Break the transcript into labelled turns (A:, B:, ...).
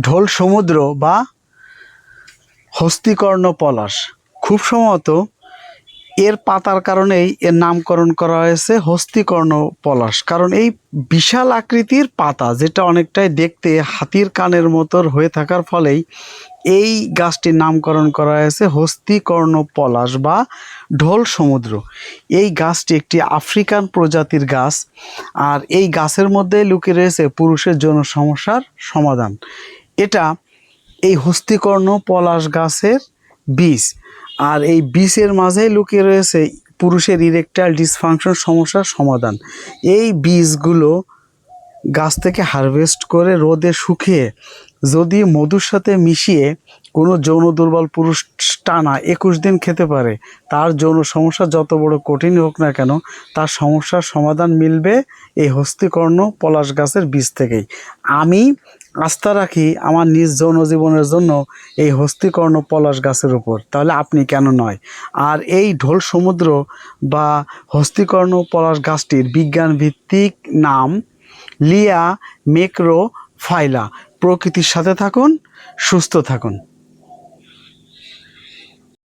A: ঢোল সমুদ্র বা হস্তিকর্ণ পলাশ। খুব সম্ভবত এর পাতার কারণেই এর নামকরণ করা হয়েছে হস্তিকর্ণ পলাশ। কারণ এই বিশাল আকৃতির পাতা, যেটা অনেকটাই দেখতে হাতির কানের মতোর হয়ে থাকার ফলেই এই গাছটির নামকরণ করা হয়েছে হস্তিকর্ণ পলাশ বা ঢোল সমুদ্র। এই গাছটি একটি আফ্রিকান প্রজাতির গাছ আর এই গাছের মধ্যে লুকিয়ে রয়েছে পুরুষের যৌন সমস্যার সমাধান। এটা এই হস্তিকর্ণ পলাশ গাছের বীজ। আর এই বিষের মাঝে লুকিয়ে রয়েছে পুরুষের ইরেকটাইল ডিসফাংশন সমস্যার সমাধান। এই বীজগুলো গাছ থেকে হারভেস্ট করে রোদে শুকিয়ে যদি মধুর সাথে মিশিয়ে কোনো যৌন দুর্বল পুরুষ টানা একুশ দিন খেতে পারে, তার যৌন সমস্যা যত বড় কঠিন হোক না কেন, তার সমস্যার সমাধান মিলবে এই হস্তিকর্ণ পলাশ গাছের বীজ থেকেই। আমি আস্থা রাখি আমার নিজ যৌন জীবনের জন্য এই হস্তিকর্ণ পলাশ গাছের উপর। তাহলে আপনি কেন নয়? আর এই ঢোল সমুদ্র বা হস্তিকর্ণ পলাশ গাছটির বিজ্ঞান ভিত্তিক নাম লিয়া মেক্রো ফাইলা প্রকৃতির সাথে থাকুন সুস্থ থাকুন।